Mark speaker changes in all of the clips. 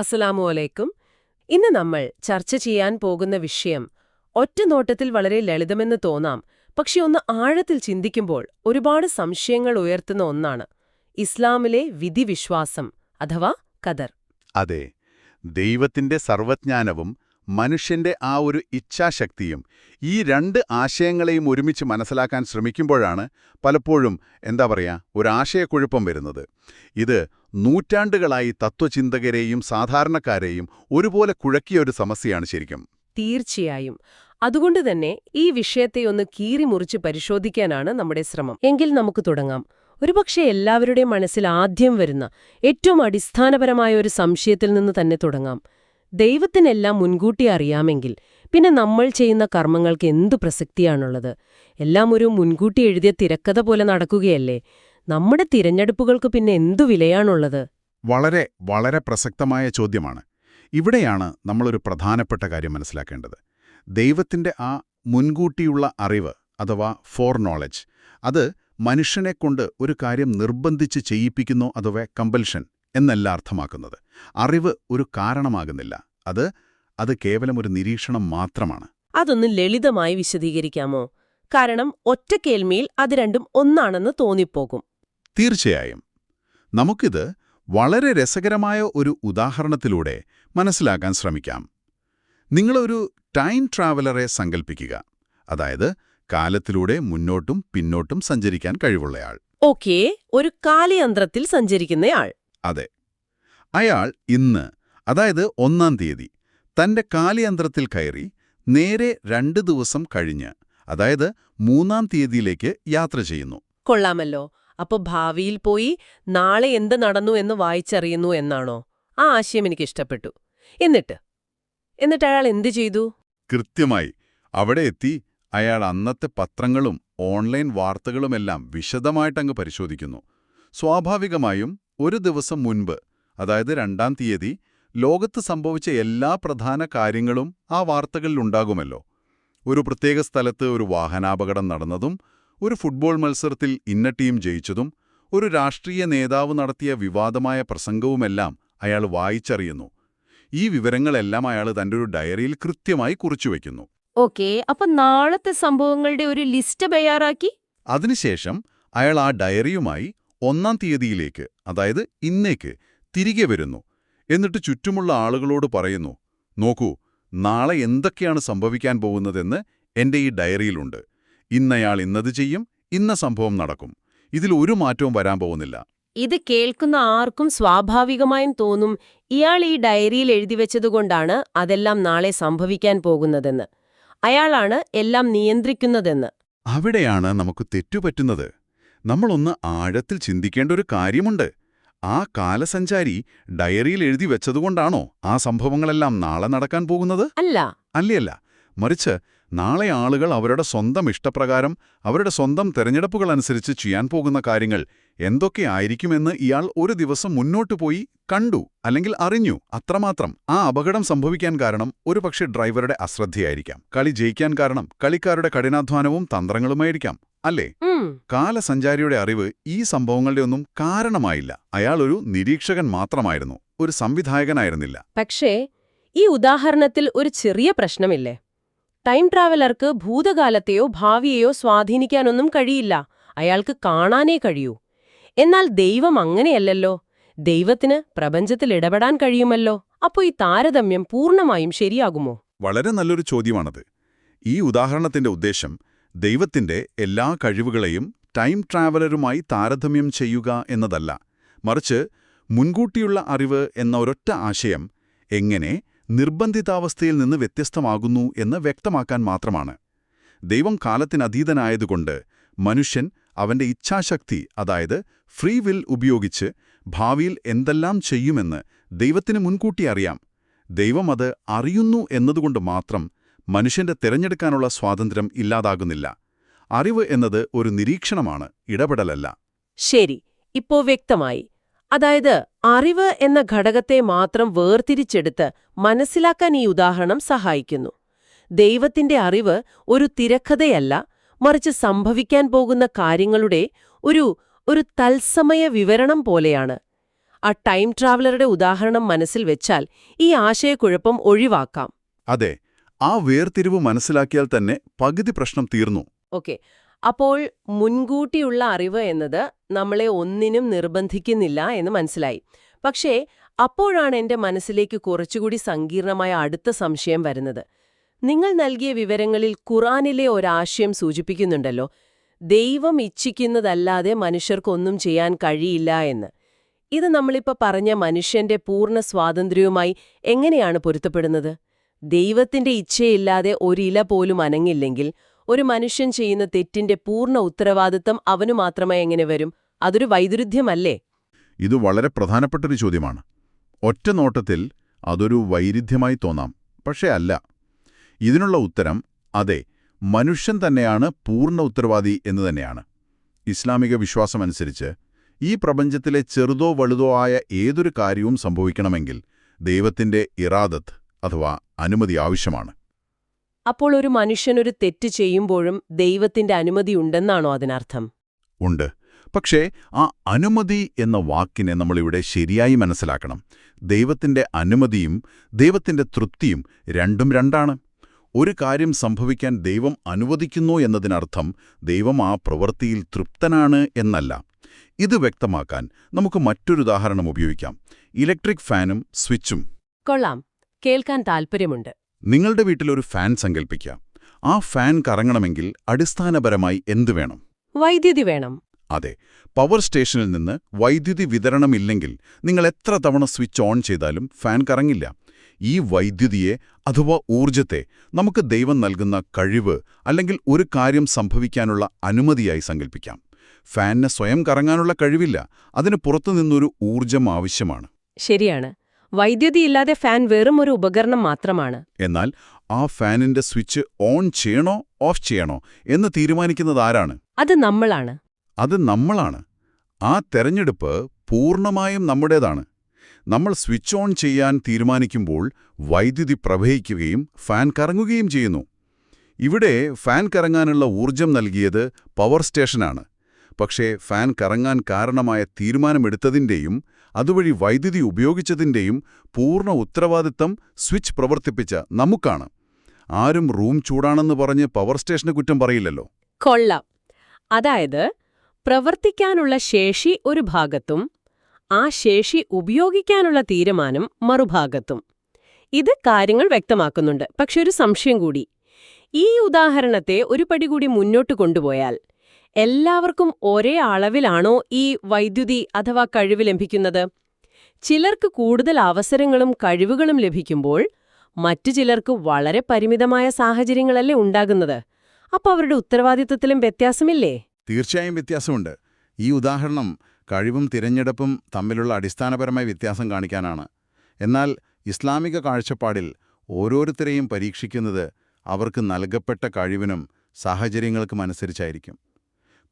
Speaker 1: അസ്സലാമു അലൈക്കും ഇന്ന് നമ്മൾ ചർച്ച ചെയ്യാൻ പോകുന്ന വിഷയം ഒറ്റ നോട്ടത്തിൽ വളരെ ലളിതമെന്ന് തോന്നാം പക്ഷെ ഒന്ന് ആഴത്തിൽ ചിന്തിക്കുമ്പോൾ ഒരുപാട് സംശയങ്ങൾ ഉയർത്തുന്ന ഒന്നാണ് ഇസ്ലാമിലെ വിധിവിശ്വാസം അഥവാ കദർ
Speaker 2: അതെ ദൈവത്തിന്റെ സർവജ്ഞാനവും മനുഷ്യന്റെ ആ ഒരു ഇച്ഛാശക്തിയും ഈ രണ്ട് ആശയങ്ങളെയും ഒരുമിച്ച് മനസ്സിലാക്കാൻ ശ്രമിക്കുമ്പോഴാണ് പലപ്പോഴും എന്താ പറയുക ഒരാശയക്കുഴപ്പം വരുന്നത്. ഇത് നൂറ്റാണ്ടുകളായി തത്വചിന്തകരെയും സാധാരണക്കാരെയും ഒരുപോലെ കുഴക്കിയ ഒരു സമസ്യയാണ് ശരിക്കും.
Speaker 1: തീർച്ചയായും. അതുകൊണ്ട് തന്നെ ഈ വിഷയത്തെ ഒന്ന് കീറിമുറിച്ച് പരിശോധിക്കാനാണ് നമ്മുടെ ശ്രമം. എങ്കിൽ നമുക്ക് തുടങ്ങാം. ഒരുപക്ഷെ എല്ലാവരുടെയും മനസ്സിൽ ആദ്യം വരുന്ന ഏറ്റവും അടിസ്ഥാനപരമായ ഒരു സംശയത്തിൽ നിന്ന് തന്നെ തുടങ്ങാം. ദൈവത്തിനെല്ലാം മുൻകൂട്ടി അറിയാമെങ്കിൽ പിന്നെ നമ്മൾ ചെയ്യുന്ന കർമ്മങ്ങൾക്ക് എന്തു പ്രസക്തിയാണുള്ളത്? എല്ലാം ഒരു മുൻകൂട്ടി എഴുതിയ തിരക്കഥ പോലെ നടക്കുകയല്ലേ? നമ്മുടെ തിരഞ്ഞെടുപ്പുകൾക്ക് പിന്നെ എന്തു വിലയാണുള്ളത്?
Speaker 2: വളരെ വളരെ പ്രസക്തമായ ചോദ്യമാണ്. ഇവിടെയാണ് നമ്മളൊരു പ്രധാനപ്പെട്ട കാര്യം മനസ്സിലാക്കേണ്ടത്. ദൈവത്തിന്റെ ആ മുൻകൂട്ടിയുള്ള അറിവ് അഥവാ ഫോർ നോളജ് അത് മനുഷ്യനെക്കൊണ്ട് ഒരു കാര്യം നിർബന്ധിച്ച് ചെയ്യിപ്പിക്കുന്നു അഥവാ കമ്പൽഷൻ എന്നല്ല അർത്ഥമാക്കുന്നത്. അറിവ് ഒരു കാരണമാകുന്നില്ല. അത് അത് കേവലം ഒരു നിരീക്ഷണം മാത്രമാണ്.
Speaker 1: അതൊന്ന് ലളിതമായി വിശദീകരിക്കാമോ? കാരണം ഒറ്റക്കേൽമയിൽ അത് രണ്ടും ഒന്നാണെന്ന് തോന്നിപ്പോകും.
Speaker 2: തീർച്ചയായും. നമുക്കിത് വളരെ രസകരമായ ഒരു ഉദാഹരണത്തിലൂടെ മനസ്സിലാക്കാൻ ശ്രമിക്കാം. നിങ്ങളൊരു ടൈം ട്രാവലറെ സങ്കൽപ്പിക്കുക. അതായത് കാലത്തിലൂടെ മുന്നോട്ടും പിന്നോട്ടും സഞ്ചരിക്കാൻ കഴിവുള്ളയാൾ.
Speaker 1: ഓക്കേ ഒരു കാലയന്ത്രത്തിൽ സഞ്ചരിക്കുന്നയാൾ.
Speaker 2: അതെ. അയാൾ ഇന്ന് അതായത് ഒന്നാം തീയതി തന്റെ കാലയന്ത്രത്തിൽ കയറി നേരെ രണ്ട് ദിവസം കഴിഞ്ഞ് അതായത് മൂന്നാം തീയതിയിലേക്ക് യാത്ര ചെയ്യുന്നു.
Speaker 1: കൊള്ളാമല്ലോ. അപ്പൊ ഭാവിയിൽ പോയി നാളെ എന്ത് നടന്നു എന്ന് വായിച്ചറിയുന്നു എന്നാണോ? ആ ആശയം എനിക്ക് ഇഷ്ടപ്പെട്ടു. എന്നിട്ട്? എന്നിട്ട് അയാൾ എന്ത് ചെയ്തു?
Speaker 2: കൃത്യമായി. അവിടെ എത്തി അയാൾ അന്നത്തെ പത്രങ്ങളും ഓൺലൈൻ വാർത്തകളുമെല്ലാം വിശദമായിട്ടങ്ങ് പരിശോധിക്കുന്നു. സ്വാഭാവികമായും ഒരു ദിവസം മുൻപ് അതായത് രണ്ടാം തീയതി ലോകത്ത് സംഭവിച്ച എല്ലാ പ്രധാന കാര്യങ്ങളും ആ വാർത്തകളിലുണ്ടാകുമല്ലോ ഒരു പ്രത്യേക സ്ഥലത്ത് ഒരു വാഹനാപകടം നടന്നതും ഒരു ഫുട്ബോൾ മത്സരത്തിൽ ഇന്ന ടീം ജയിച്ചതും ഒരു രാഷ്ട്രീയ നേതാവ് നടത്തിയ വിവാദമായ പ്രസംഗവുമെല്ലാം അയാൾ വായിച്ചറിയുന്നു. ഈ വിവരങ്ങളെല്ലാം അയാൾ തന്റെ ഒരു ഡയറിയിൽ കൃത്യമായി കുറിച്ചുവെക്കുന്നു
Speaker 1: ഓക്കെ അപ്പൊ നാളത്തെ സംഭവങ്ങളുടെ ഒരു ലിസ്റ്റ് തയ്യാറാക്കി?
Speaker 2: അതിനുശേഷം അയാൾ ആ ഡയറിയുമായി ഒന്നാം തീയതിയിലേക്ക് അതായത് ഇന്നേക്ക് തിരികെ വരുന്നു. എന്നിട്ട് ചുറ്റുമുള്ള ആളുകളോട് പറയുന്നു നോക്കൂ നാളെ എന്തൊക്കെയാണ് സംഭവിക്കാൻ പോകുന്നതെന്ന് എന്റെ ഈ ഡയറിയിലുണ്ട്. ഇന്നയാൾ ഇന്നത് ചെയ്യും ഇന്ന സംഭവം നടക്കും. ഇതിൽ ഒരു മാറ്റവും വരാൻ പോകുന്നില്ല.
Speaker 1: ഇത് കേൾക്കുന്ന ആർക്കും സ്വാഭാവികമായും തോന്നും ഇയാൾ ഈ ഡയറിയിൽ എഴുതി വെച്ചതുകൊണ്ടാണ് അതെല്ലാം നാളെ സംഭവിക്കാൻ പോകുന്നതെന്ന്. അയാളാണ് എല്ലാം നിയന്ത്രിക്കുന്നതെന്ന്.
Speaker 2: അവിടെയാണ് നമുക്ക് തെറ്റുപറ്റുന്നത്. നമ്മളൊന്ന് ആഴത്തിൽ ചിന്തിക്കേണ്ട ഒരു കാര്യമുണ്ട്. ആ കാലസഞ്ചാരി ഡയറിയിൽ എഴുതി വെച്ചതുകൊണ്ടാണോ ആ സംഭവങ്ങളെല്ലാം നാളെ നടക്കാൻ പോകുന്നത്?
Speaker 1: അല്ല.
Speaker 2: അല്ലയല്ല. മറിച്ച് നാളെ ആളുകൾ അവരുടെ സ്വന്തം ഇഷ്ടപ്രകാരം അവരുടെ സ്വന്തം തെരഞ്ഞെടുപ്പുകൾ അനുസരിച്ച് ചെയ്യാൻ പോകുന്ന കാര്യങ്ങൾ എന്തൊക്കെയായിരിക്കുമെന്ന് ഇയാൾ ഒരു ദിവസം മുന്നോട്ടു പോയി കണ്ടു അല്ലെങ്കിൽ അറിഞ്ഞു. അത്രമാത്രം ആ അപകടം സംഭവിക്കാൻ കാരണം ഒരുപക്ഷെ ഡ്രൈവറുടെ അശ്രദ്ധയായിരിക്കാം. കളി ജയിക്കാൻ കാരണം കളിക്കാരുടെ കഠിനാധ്വാനവും തന്ത്രങ്ങളുമായിരിക്കാം അല്ലേ? കാലസഞ്ചാരിയുടെ അറിവ് ഈ സംഭവങ്ങളുടെ ഒന്നും കാരണമായില്ല. അയാൾ ഒരു നിരീക്ഷകൻ മാത്രമായിരുന്നു ഒരു സംവിധായകനായിരുന്നില്ല.
Speaker 1: പക്ഷേ ഈ ഉദാഹരണത്തിൽ ഒരു ചെറിയ പ്രശ്നമില്ലേ? ടൈം ട്രാവലർക്ക് ഭൂതകാലത്തെയോ ഭാവിയെയോ സ്വാധീനിക്കാനൊന്നും കഴിയില്ല. അയാൾക്ക് കാണാനേ കഴിയൂ. എന്നാൽ ദൈവം അങ്ങനെയല്ലല്ലോ. ദൈവത്തിന് പ്രപഞ്ചത്തിൽ ഇടപെടാൻ കഴിയുമല്ലോ. അപ്പോൾ ഈ താരതമ്യം പൂർണമായും ശരിയാകുമോ?
Speaker 2: വളരെ നല്ലൊരു ചോദ്യമാണത്. ഈ ഉദാഹരണത്തിന്റെ ഉദ്ദേശം ദൈവത്തിന്റെ എല്ലാ കഴിവുകളെയും ടൈം ട്രാവലറുമായി താരതമ്യം ചെയ്യുക എന്നതല്ല. മറിച്ച് മുൻകൂട്ടിയുള്ള അറിവ് എന്ന ഒരൊറ്റ ആശയം എങ്ങനെ നിർബന്ധിതാവസ്ഥയിൽ നിന്ന് വ്യത്യസ്തമാകുന്നു എന്ന് വ്യക്തമാക്കാൻ മാത്രമാണ്. ദൈവം കാലത്തിനതീതനായതുകൊണ്ട് മനുഷ്യൻ അവന്റെ ഇച്ഛാശക്തി അതായത് ഫ്രീ വിൽ ഉപയോഗിച്ച് ഭാവിയിൽ എന്തെല്ലാം ചെയ്യുമെന്ന് ദൈവത്തിന് മുൻകൂട്ടി അറിയാം. ദൈവം അത് അറിയുന്നു എന്നതുകൊണ്ട് മാത്രം മനുഷ്യന്റെ തിരഞ്ഞെടുക്കാനുള്ള സ്വാതന്ത്ര്യം ഇല്ലാതാകുന്നില്ല. അറിവ് എന്നത് ഒരു നിരീക്ഷണമാണ് ഇടപെടലല്ല.
Speaker 1: ശരി ഇപ്പോ വ്യക്തമായി. അതായത് അറിവ് എന്ന ഘടകത്തെ മാത്രം വേർതിരിച്ചെടുത്ത് മനസ്സിലാക്കാൻ ഈ ഉദാഹരണം സഹായിക്കുന്നു. ദൈവത്തിന്റെ അറിവ് ഒരു തിരക്കഥയല്ല മറിച്ച് സംഭവിക്കാൻ പോകുന്ന കാര്യങ്ങളുടെ ഒരു ഒരു തത്സമയ വിവരണം പോലെയാണ്. ആ ടൈം ട്രാവലറുടെ ഉദാഹരണം മനസ്സിൽ വെച്ചാൽ ഈ ആശയക്കുഴപ്പം ഒഴിവാക്കാം.
Speaker 2: അതെ ആ വേർതിരിവ് മനസ്സിലാക്കിയാൽ തന്നെ പകുതി പ്രശ്നം തീർന്നു.
Speaker 1: ഓക്കെ അപ്പോൾ മുൻകൂട്ടിയുള്ള അറിവ് എന്നത് നമ്മളെ ഒന്നിനും നിർബന്ധിക്കുന്നില്ല എന്ന് മനസ്സിലായി. പക്ഷേ അപ്പോഴാണ് എന്റെ മനസ്സിലേക്ക് കുറച്ചുകൂടി സങ്കീർണമായ അടുത്ത സംശയം വരുന്നത്. നിങ്ങൾ നൽകിയ വിവരങ്ങളിൽ ഖുറാനിലെ ഒരാശയം സൂചിപ്പിക്കുന്നുണ്ടല്ലോ ദൈവം ഇച്ഛിക്കുന്നതല്ലാതെ മനുഷ്യർക്കൊന്നും ചെയ്യാൻ കഴിയില്ല എന്ന്. ഇത് നമ്മളിപ്പോൾ പറഞ്ഞ മനുഷ്യന്റെ പൂർണ സ്വാതന്ത്ര്യവുമായി എങ്ങനെയാണ് പൊരുത്തപ്പെടുന്നത്? ദൈവത്തിന്റെ ഇച്ഛയില്ലാതെ ഒരില പോലും അനങ്ങില്ലെങ്കിൽ ഒരു മനുഷ്യൻ ചെയ്യുന്ന തെറ്റിന്റെ പൂർണ ഉത്തരവാദിത്തം അവനു മാത്രമേ എങ്ങനെ വരും? അതൊരു വൈരുദ്ധ്യമല്ലേ?
Speaker 2: ഇത് വളരെ പ്രധാനപ്പെട്ടൊരു ചോദ്യമാണ്. ഒറ്റ നോട്ടത്തിൽ അതൊരു വൈരുദ്ധ്യമായി തോന്നാം. പക്ഷേ അല്ല. ഇതിനുള്ള ഉത്തരം അതെ മനുഷ്യൻ തന്നെയാണ് പൂർണ ഉത്തരവാദി എന്ന് തന്നെയാണ്. ഇസ്ലാമിക വിശ്വാസമനുസരിച്ച് ഈ പ്രപഞ്ചത്തിലെ ചെറുതോ വലുതോ ആയ ഏതൊരു കാര്യവും സംഭവിക്കണമെങ്കിൽ ദൈവത്തിന്റെ ഇറാദത്ത് അഥവാ അനുമതി ആവശ്യമാണ്.
Speaker 1: അപ്പോൾ ഒരു മനുഷ്യനൊരു തെറ്റ് ചെയ്യുമ്പോഴും ദൈവത്തിന്റെ അനുമതി ഉണ്ടെന്നാണോ അതിനർത്ഥം?
Speaker 2: ഉണ്ട്. പക്ഷേ ആ അനുമതി എന്ന വാക്കിനെ നമ്മളിവിടെ ശരിയായി മനസ്സിലാക്കണം. ദൈവത്തിന്റെ അനുമതിയും ദൈവത്തിന്റെ തൃപ്തിയും രണ്ടും രണ്ടാണ്. ഒരു കാര്യം സംഭവിക്കാൻ ദൈവം അനുവദിക്കുന്നു എന്നതിനർത്ഥം ദൈവം ആ പ്രവൃത്തിയിൽ തൃപ്തനാണ് എന്നല്ല. ഇത് വ്യക്തമാക്കാൻ നമുക്ക് മറ്റൊരു ഉദാഹരണം ഉപയോഗിക്കാം. ഇലക്ട്രിക് ഫാനും സ്വിച്ചും.
Speaker 1: കൊള്ളാം. കേൾക്കാൻ താൽപ്പര്യമുണ്ട്.
Speaker 2: നിങ്ങളുടെ വീട്ടിലൊരു ഫാൻ സങ്കല്പിക്കാം ആ ഫാൻ കറങ്ങണമെങ്കിൽ അടിസ്ഥാനപരമായി എന്തു വേണം?
Speaker 1: വൈദ്യുതി വേണം.
Speaker 2: അതെ പവർ സ്റ്റേഷനിൽ നിന്ന് വൈദ്യുതി വിതരണമില്ലെങ്കിൽ നിങ്ങൾ എത്ര തവണ സ്വിച്ച് ഓൺ ചെയ്താലും ഫാൻ കറങ്ങില്ല. ഈ വൈദ്യുതിയെ അഥവാ ഊർജത്തെ നമുക്ക് ദൈവം നൽകുന്ന കഴിവ് അല്ലെങ്കിൽ ഒരു കാര്യം സംഭവിക്കാനുള്ള അനുമതിയായി സങ്കല്പിക്കാം ഫാനിന് സ്വയം കറങ്ങാനുള്ള കഴിവില്ല. അതിന് പുറത്തുനിന്നൊരു ഊർജം ആവശ്യമാണ്.
Speaker 1: ശരിയാണ്. വൈദ്യുതിയില്ലാതെ ഫാൻ വെറും ഒരു ഉപകരണം മാത്രമാണ്.
Speaker 2: എന്നാൽ ആ ഫാനിന്റെ സ്വിച്ച് ഓൺ ചെയ്യണോ ഓഫ് ചെയ്യണോ എന്ന് തീരുമാനിക്കുന്നത് ആരാണ്?
Speaker 1: അത് നമ്മളാണ്.
Speaker 2: അത് നമ്മളാണ്. ആ തെരഞ്ഞെടുപ്പ് പൂർണമായും നമ്മുടേതാണ്. നമ്മൾ സ്വിച്ച് ഓൺ ചെയ്യാൻ തീരുമാനിക്കുമ്പോൾ വൈദ്യുതി പ്രവഹിക്കുകയും ഫാൻ കറങ്ങുകയും ചെയ്യുന്നു. ഇവിടെ ഫാൻ കറങ്ങാനുള്ള ഊർജം നൽകിയത് പവർ സ്റ്റേഷനാണ്. പക്ഷേ ഫാൻ കറങ്ങാൻ കാരണമായ തീരുമാനമെടുത്തതിന്റെയും അതുവഴി വൈദ്യുതി ഉപയോഗിച്ചതിന്റെയും പൂർണ ഉത്തരവാദിത്തം സ്വിച്ച് പ്രവർത്തിപ്പിച്ച നമുക്കാണ്. ആരും റൂം ചൂടാണെന്ന് പറഞ്ഞ് പവർ സ്റ്റേഷന് കുറ്റം പറയില്ലല്ലോ.
Speaker 1: കൊള്ളാം. അതായത് പ്രവർത്തിക്കാനുള്ള ശേഷി ഒരു ഭാഗത്തും ആ ശേഷി ഉപയോഗിക്കാനുള്ള തീരുമാനം മറുഭാഗത്തും. ഇത് കാര്യങ്ങൾ വ്യക്തമാക്കുന്നുണ്ട്. പക്ഷെ ഒരു സംശയം കൂടി. ഈ ഉദാഹരണത്തെ ഒരു പടി കൂടി മുന്നോട്ട് കൊണ്ടുപോയാൽ എല്ലാവർക്കും ഒരേ അളവിലാണോ ഈ വൈദ്യുതി അഥവാ കഴിവ് ലഭിക്കുന്നത്? ചിലർക്ക് കൂടുതൽ അവസരങ്ങളും കഴിവുകളും ലഭിക്കുമ്പോൾ മറ്റു ചിലർക്ക് വളരെ പരിമിതമായ സാഹചര്യങ്ങളല്ലേ ഉണ്ടാകുന്നത്. അപ്പോൾ അവരുടെ ഉത്തരവാദിത്വത്തിലും വ്യത്യാസമില്ലേ?
Speaker 2: തീർച്ചയായും വ്യത്യാസമുണ്ട്. ഈ ഉദാഹരണം കഴിവും തിരഞ്ഞെടുപ്പും തമ്മിലുള്ള അടിസ്ഥാനപരമായ വ്യത്യാസം കാണിക്കാനാണ്. എന്നാൽ ഇസ്ലാമിക കാഴ്ചപ്പാടിൽ ഓരോരുത്തരെയും പരീക്ഷിക്കുന്നത് അവർക്ക് നൽകപ്പെട്ട കഴിവിനും സാഹചര്യങ്ങൾക്കും അനുസരിച്ചായിരിക്കും.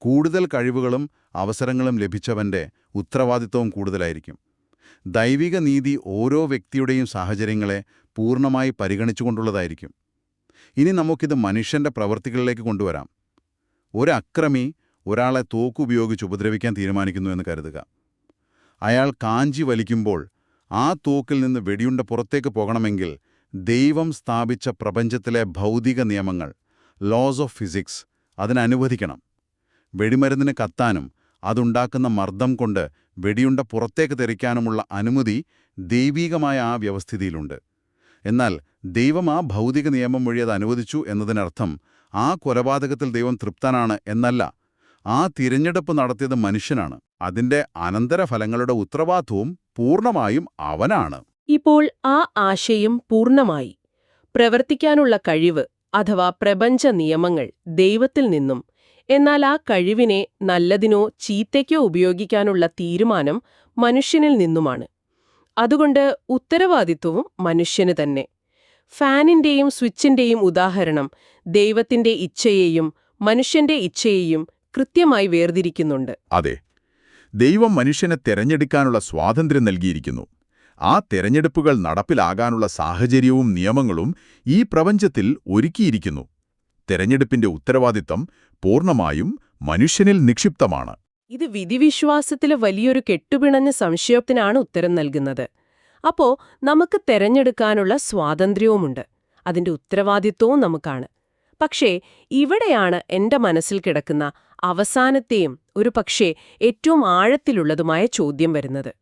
Speaker 2: കൂടുതൽ കഴിവുകളും അവസരങ്ങളും ലഭിച്ചവന്റെ ഉത്തരവാദിത്വവും കൂടുതലായിരിക്കും. ദൈവിക നീതി ഓരോ വ്യക്തിയുടെയും സാഹചര്യങ്ങളെ പൂർണമായി പരിഗണിച്ചുകൊണ്ടുള്ളതായിരിക്കും. ഇനി നമുക്കിത് മനുഷ്യന്റെ പ്രവൃത്തികളിലേക്ക് കൊണ്ടുവരാം. ഒരു അക്രമി ഒരാളെ തോക്കുപയോഗിച്ച് ഉപദ്രവിക്കാൻ തീരുമാനിക്കുന്നു എന്ന് കരുതുക. അയാൾ കാഞ്ചി വലിക്കുമ്പോൾ ആ തോക്കിൽ നിന്ന് വെടിയുണ്ട പുറത്തേക്ക് പോകണമെങ്കിൽ ദൈവം സ്ഥാപിച്ച പ്രപഞ്ചത്തിലെ ഭൗതിക നിയമങ്ങൾ ലോസ് ഓഫ് ഫിസിക്സ് അതിനനുവദിക്കണം. വെടിമരുന്നിന് കത്താനും അതുണ്ടാക്കുന്ന മർദ്ദം കൊണ്ട് വെടിയുണ്ട പുറത്തേക്ക് തെറിക്കാനുമുള്ള അനുമതി ദൈവീകമായ ആ വ്യവസ്ഥിതിയിലുണ്ട്. എന്നാൽ ദൈവം ആ ഭൗതിക നിയമം വഴി അത് അനുവദിച്ചു എന്നതിനർത്ഥം ആ കൊലപാതകത്തിൽ ദൈവം തൃപ്തനാണ് എന്നല്ല ആ തിരഞ്ഞെടുപ്പ് നടത്തിയത് മനുഷ്യനാണ്. അതിന്റെ അനന്തരഫലങ്ങളുടെ ഉത്തരവാദിത്വവും പൂർണമായും അവനാണ്.
Speaker 1: ഇപ്പോൾ ആ ആശയം പൂർണമായി പ്രവർത്തിക്കാനുള്ള കഴിവ് അഥവാ പ്രപഞ്ച നിയമങ്ങൾ ദൈവത്തിൽ നിന്നും എന്നാൽ ആ കഴിവിനെ നല്ലതിനോ ചീത്തയ്ക്കോ ഉപയോഗിക്കാനുള്ള തീരുമാനം മനുഷ്യനിൽ നിന്നുമാണ്. അതുകൊണ്ട് ഉത്തരവാദിത്വവും മനുഷ്യന് തന്നെ. ഫാനിന്റെയും സ്വിച്ചിന്റെയും ഉദാഹരണം ദൈവത്തിന്റെ ഇച്ഛയെയും മനുഷ്യന്റെ ഇച്ഛയെയും കൃത്യമായി വേർതിരിക്കുന്നുണ്ട്.
Speaker 2: അതെ ദൈവം മനുഷ്യനെ തെരഞ്ഞെടുക്കാനുള്ള സ്വാതന്ത്ര്യം നൽകിയിരിക്കുന്നു. ആ തെരഞ്ഞെടുപ്പുകൾ നടപ്പിലാകാനുള്ള സാഹചര്യവും നിയമങ്ങളും ഈ പ്രപഞ്ചത്തിൽ ഒരുക്കിയിരിക്കുന്നു. തെരഞ്ഞെടുപ്പിന്റെ ഉത്തരവാദിത്തം പൂർണമായും മനുഷ്യനിൽ നിക്ഷിപ്തമാണ്.
Speaker 1: ഇത് വിധിവിശ്വാസത്തിലെ വലിയൊരു കെട്ടുപിണഞ്ഞ സംശയത്തിനാണ് ഉത്തരം നൽകുന്നത്. അപ്പോ നമുക്ക് തെരഞ്ഞെടുക്കാനുള്ള സ്വാതന്ത്ര്യവുമുണ്ട്. അതിന്റെ ഉത്തരവാദിത്വവും നമുക്കാണ്. പക്ഷേ ഇവിടെയാണ് എന്റെ മനസ്സിൽ കിടക്കുന്ന അവസാനത്തെയും ഒരു പക്ഷേ ഏറ്റവും ആഴത്തിലുള്ളതുമായ ചോദ്യം വരുന്നത്.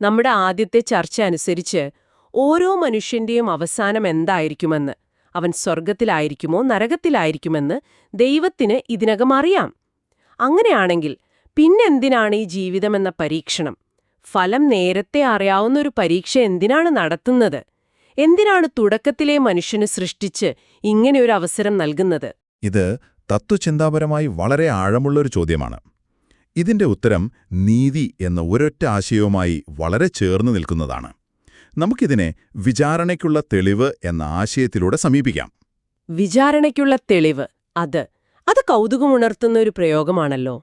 Speaker 1: നമ്മുടെ ആദ്യത്തെ ചർച്ച അനുസരിച്ച് ഓരോ മനുഷ്യന്റെയും അവസാനം എന്തായിരിക്കുമെന്ന് അവൻ സ്വർഗത്തിലായിരിക്കുമോ നരകത്തിലായിരിക്കുമെന്ന് ദൈവത്തിന് ഇതിനകം അറിയാം. അങ്ങനെയാണെങ്കിൽ പിന്നെന്തിനാണ് ഈ ജീവിതമെന്ന പരീക്ഷണം? ഫലം നേരത്തെ അറിയാവുന്ന ഒരു പരീക്ഷ എന്തിനാണ് നടത്തുന്നത്? എന്തിനാണ് തുടക്കത്തിലെ മനുഷ്യന് സൃഷ്ടിച്ച് ഇങ്ങനെയൊരു അവസരം നൽകുന്നത്?
Speaker 3: ഇത് തത്വചിന്താപരമായി വളരെ ആഴമുള്ളൊരു ചോദ്യമാണ്. ഇതിന്റെ ഉത്തരം നീതി എന്ന ഒരൊറ്റ ആശയവുമായി വളരെ ചേർന്ന് നിൽക്കുന്നതാണ്. നമുക്കിതിനെ വിചാരണയ്ക്കുള്ള തെളിവ് എന്ന ആശയത്തിലൂടെ സമീപിക്കാം.
Speaker 1: വിചാരണയ്ക്കുള്ള തെളിവ് അത് അത് കൗതുകമുണർത്തുന്ന ഒരു പ്രയോഗമാണല്ലോ.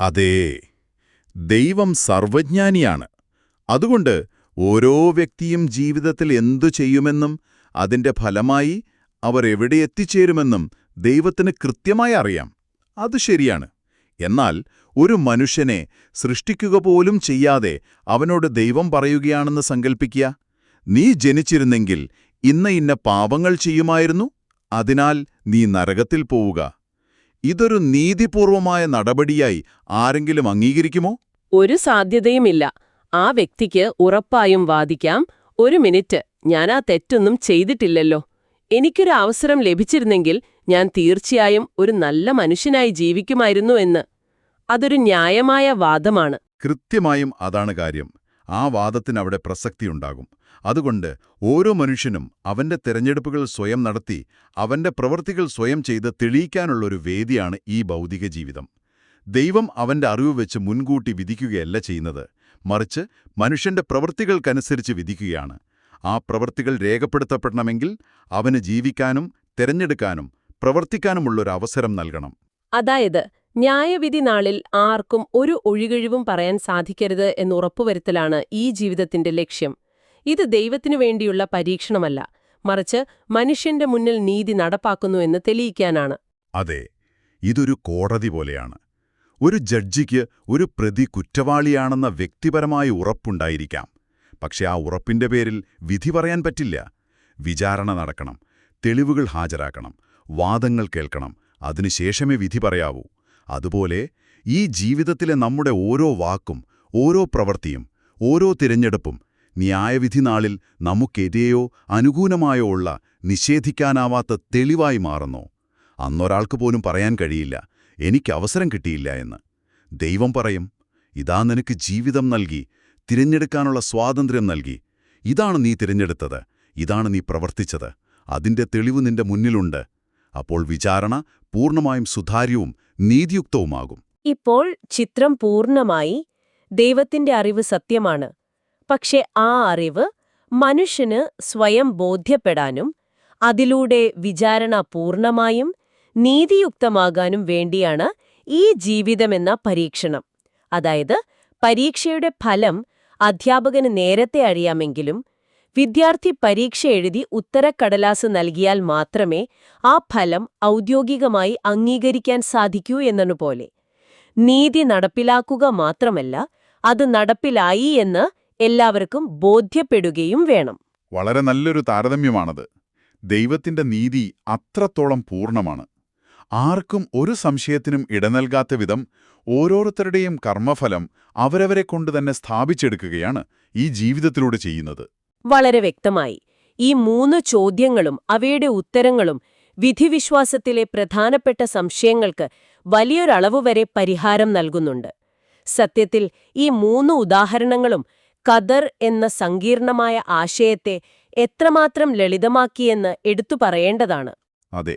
Speaker 3: അതേ ദൈവം സർവജ്ഞാനിയാണ്. അതുകൊണ്ട് ഓരോ വ്യക്തിയും ജീവിതത്തിൽ എന്തു ചെയ്യുമെന്നും അതിന്റെ ഫലമായി അവർ എവിടെ എത്തിച്ചേരുമെന്നും ദൈവത്തിന് കൃത്യമായി അറിയാം. അത് ശരിയാണ്. എന്നാൽ ഒരു മനുഷ്യനെ സൃഷ്ടിക്കുക പോലും ചെയ്യാതെ അവനോട് ദൈവം പറയുകയാണെന്ന് സങ്കൽപ്പിക്കുക നീ ജനിച്ചിരുന്നെങ്കിൽ ഇന്ന ഇന്ന പാപങ്ങൾ ചെയ്യുമായിരുന്നു? അതിനാൽ നീ നരകത്തിൽ പോവുക. ഇതൊരു നീതിപൂർവമായ നടപടിയായി ആരെങ്കിലും അംഗീകരിക്കുമോ?
Speaker 1: ഒരു സാധ്യതയുമില്ല. ആ വ്യക്തിക്ക് ഉറപ്പായും വാദിക്കാം. ഒരു മിനിറ്റ് ഞാൻ ആ തെറ്റൊന്നും ചെയ്തിട്ടില്ലല്ലോ. എനിക്കൊരു അവസരം ലഭിച്ചിരുന്നെങ്കിൽ ഞാൻ തീർച്ചയായും ഒരു നല്ല മനുഷ്യനായി ജീവിക്കുമായിരുന്നു എന്ന്. അതൊരു ന്യായമായ വാദമാണ്.
Speaker 2: കൃത്യമായും അതാണ് കാര്യം. ആ വാദത്തിനവിടെ പ്രസക്തിയുണ്ടാകും. അതുകൊണ്ട് ഓരോ മനുഷ്യനും അവന്റെ തിരഞ്ഞെടുപ്പുകൾ സ്വയം നടത്തി അവന്റെ പ്രവൃത്തികൾ സ്വയം ചെയ്ത് തെളിയിക്കാനുള്ളൊരു വേദിയാണ് ഈ ഭൗതിക ജീവിതം ദൈവം അവന്റെ അറിവ് വെച്ച് മുൻകൂട്ടി വിധിക്കുകയല്ല ചെയ്യുന്നത്. മറിച്ച് മനുഷ്യന്റെ പ്രവൃത്തികൾക്കനുസരിച്ച് വിധിക്കുകയാണ്. ആ പ്രവൃത്തികൾ രേഖപ്പെടുത്തപ്പെടണമെങ്കിൽ അവന് ജീവിക്കാനും തിരഞ്ഞെടുക്കാനും പ്രവർത്തിക്കാനുമുള്ളൊരു അവസരം നൽകണം.
Speaker 1: അതായത് ന്യായവിധി നാളിൽ ആർക്കും ഒരു ഒഴികഴിവും പറയാൻ സാധിക്കരുത് എന്ന് ഉറപ്പുവരുത്തലാണ് ഈ ജീവിതത്തിന്റെ ലക്ഷ്യം. ഇത് ദൈവത്തിനു വേണ്ടിയുള്ള പരീക്ഷണമല്ല മറിച്ച് മനുഷ്യന്റെ മുന്നിൽ നീതി നടപ്പാക്കുന്നു എന്ന് തെളിയിക്കാനാണ്.
Speaker 2: അതെ ഇതൊരു കോടതി പോലെയാണ്. ഒരു ജഡ്ജിക്ക് ഒരു പ്രതി കുറ്റവാളിയാണെന്ന വ്യക്തിപരമായ ഉറപ്പുണ്ടായിരിക്കാം. പക്ഷെ ആ ഉറപ്പിന്റെ പേരിൽ വിധി പറയാൻ പറ്റില്ല. വിചാരണ നടക്കണം തെളിവുകൾ ഹാജരാക്കണം വാദങ്ങൾ കേൾക്കണം അതിനുശേഷമേ വിധി പറയാവൂ. അതുപോലെ ഈ ജീവിതത്തിലെ നമ്മുടെ ഓരോ വാക്കും ഓരോ പ്രവൃത്തിയും ഓരോ തിരഞ്ഞെടുപ്പും ന്യായവിധി നാളിൽ നമുക്കെതിരെയോ അനുകൂലമായോ ഉള്ള നിഷേധിക്കാനാവാത്ത തെളിവായി മാറുന്നു. അന്നൊരാൾക്ക് പോലും പറയാൻ കഴിയില്ല എനിക്ക് അവസരം കിട്ടിയില്ല എന്ന്. ദൈവം പറയും ഇതാ നിനക്ക് ജീവിതം നൽകി തിരഞ്ഞെടുക്കാനുള്ള സ്വാതന്ത്ര്യം നൽകി. ഇതാണ് നീ തിരഞ്ഞെടുത്തത് ഇതാണ് നീ പ്രവർത്തിച്ചത് അതിന്റെ തെളിവ് നിന്റെ മുന്നിലുണ്ട്. അപ്പോൾ വിചാരണ പൂർണമായും സുതാര്യവും നീതിയുക്തവുമാകും.
Speaker 1: ഇപ്പോൾ ചിത്രം പൂർണമായി ദൈവത്തിന്റെ അറിവ് സത്യമാണ്. പക്ഷെ ആ അറിവ് മനുഷ്യന് സ്വയം ബോധ്യപ്പെടാനും അതിലൂടെ വിചാരണ പൂർണമായും നീതിയുക്തമാകാനും വേണ്ടിയാണ് ഈ ജീവിതമെന്ന പരീക്ഷണം. അതായത് പരീക്ഷയുടെ ഫലം അധ്യാപകന് നേരത്തെ അറിയാമെങ്കിലും വിദ്യാർത്ഥി പരീക്ഷ എഴുതി ഉത്തരക്കടലാസ് നൽകിയാൽ മാത്രമേ ആ ഫലം ഔദ്യോഗികമായി അംഗീകരിക്കാൻ സാധിക്കൂ എന്നതുപോലെ നീതി നടപ്പിലാക്കുക മാത്രമല്ല അത് നടപ്പിലായി എന്ന് എല്ലാവർക്കും ബോധ്യപ്പെടുകയും വേണം.
Speaker 2: വളരെ നല്ലൊരു താരതമ്യമാണത്. ദൈവത്തിന്റെ നീതി അത്രത്തോളം പൂർണമാണ്. ആർക്കും ഒരു സംശയത്തിനും ഇടനൽകാത്ത വിധം ഓരോരുത്തരുടെയും കർമ്മഫലം അവരവരെ കൊണ്ടുതന്നെ സ്ഥാപിച്ചെടുക്കുകയാണ് ഈ ജീവിതത്തിലൂടെ ചെയ്യുന്നത്.
Speaker 1: വളരെ വ്യക്തമായി. ഈ മൂന്ന് ചോദ്യങ്ങളും അവയുടെ ഉത്തരങ്ങളും വിധിവിശ്വാസത്തിലെ പ്രധാനപ്പെട്ട സംശയങ്ങൾക്ക് വലിയൊരളവ് വരെ പരിഹാരം നൽകുന്നുണ്ട്. സത്യത്തിൽ ഈ മൂന്ന് ഉദാഹരണങ്ങളും കദർ എന്ന സങ്കീർണമായ ആശയത്തെ എത്രമാത്രം ലളിതമാക്കിയെന്ന് എടുത്തു പറയേണ്ടതാണ്.
Speaker 2: അതെ.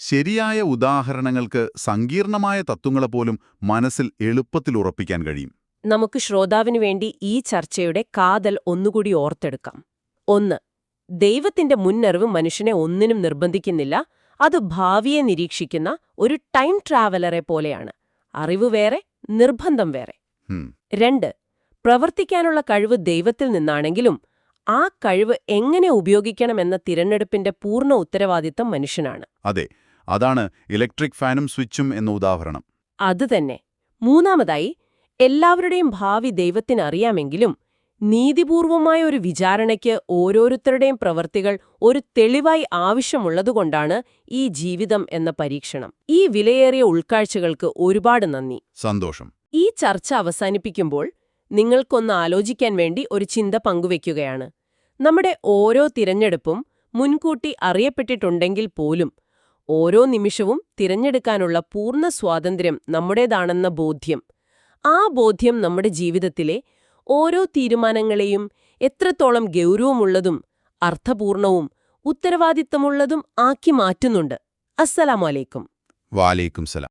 Speaker 2: ശരിയായ ഉദാഹരണങ്ങൾക്ക് സങ്കീർണമായ തത്വങ്ങളെപ്പോലും മനസ്സിൽ എളുപ്പത്തിൽ ഉറപ്പിക്കാൻ കഴിയും.
Speaker 1: നമുക്ക് ശ്രോതാവിനു വേണ്ടി ഈ ചർച്ചയുടെ കാതൽ ഒന്നുകൂടി ഓർത്തെടുക്കാം. ഒന്ന്. ദൈവത്തിന്റെ മുന്നറിവ് മനുഷ്യനെ ഒന്നിനും നിർബന്ധിക്കുന്നില്ല. അത് ഭാവിയെ നിരീക്ഷിക്കുന്ന ഒരു ടൈം ട്രാവലറെ പോലെയാണ്. അറിവ് വേറെ നിർബന്ധം വേറെ. രണ്ട്. പ്രവർത്തിക്കാനുള്ള കഴിവ് ദൈവത്തിൽ നിന്നാണെങ്കിലും ആ കഴിവ് എങ്ങനെ ഉപയോഗിക്കണമെന്ന തിരഞ്ഞെടുപ്പിന്റെ പൂർണ ഉത്തരവാദിത്തം മനുഷ്യനാണ്.
Speaker 2: അതെ അതാണ് ഇലക്ട്രിക് ഫാനും സ്വിച്ചും എന്ന ഉദാഹരണം.
Speaker 1: അതുതന്നെ മൂന്നാമതായി എല്ലാവരുടെയും ഭാവി ദൈവത്തിനറിയാമെങ്കിലും നീതിപൂർവമായ ഒരു വിചാരണയ്ക്ക് ഓരോരുത്തരുടെയും പ്രവൃത്തികൾ ഒരു തെളിവായി ആവശ്യമുള്ളതുകൊണ്ടാണ് ഈ ജീവിതം എന്ന പരീക്ഷണം. ഈ വിലയേറിയ ഉൾക്കാഴ്ചകൾക്ക് ഒരുപാട് നന്ദി.
Speaker 2: സന്തോഷം.
Speaker 1: ഈ ചർച്ച അവസാനിപ്പിക്കുമ്പോൾ നിങ്ങൾക്കൊന്ന് ആലോചിക്കാൻ വേണ്ടി ഒരു ചിന്ത പങ്കുവയ്ക്കുകയാണ്. നമ്മുടെ ഓരോ തിരഞ്ഞെടുപ്പും മുൻകൂട്ടി അറിയപ്പെട്ടിട്ടുണ്ടെങ്കിൽ പോലും ഓരോ നിമിഷവും തിരഞ്ഞെടുക്കാനുള്ള പൂർണ സ്വാതന്ത്ര്യം നമ്മുടേതാണെന്ന ബോധ്യം. ആ ബോധ്യം നമ്മുടെ ജീവിതത്തിലെ ഓരോ തീരുമാനങ്ങളെയും എത്രത്തോളം ഗൗരവമുള്ളതും അർത്ഥപൂർണവും ഉത്തരവാദിത്തമുള്ളതും ആക്കി മാറ്റുന്നുണ്ട്. അസ്സലാമലൈക്കും
Speaker 2: വാലേക്കും സലാം.